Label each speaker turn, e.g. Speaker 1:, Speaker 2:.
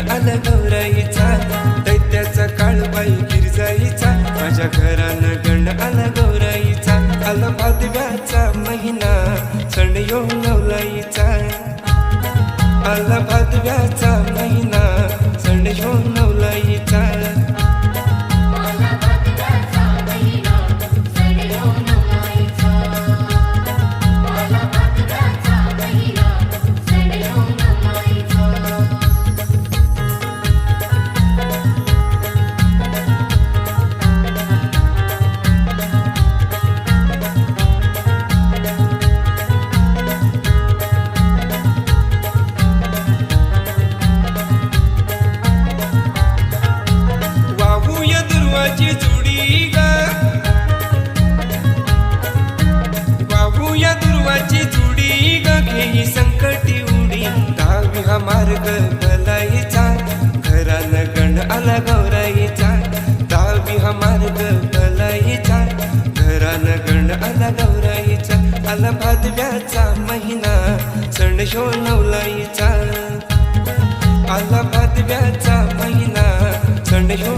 Speaker 1: गौराईचा दैत्याचा काळबाई गिरजाईचा माझ्या घरानं गण आला गौराईचा आला भादव्याचा महिना सण यो नवलाईचा. आला भादव्याचा महिना हा मार्ग भलाईचा घरानं गण आला गौराईचा. दहावी हा मार्ग भलाईचा घरानं गण आला गौराईचा. आला भादव्याचा महिना सण शो नवलाईचा आला भादव्याचा महिना सण शो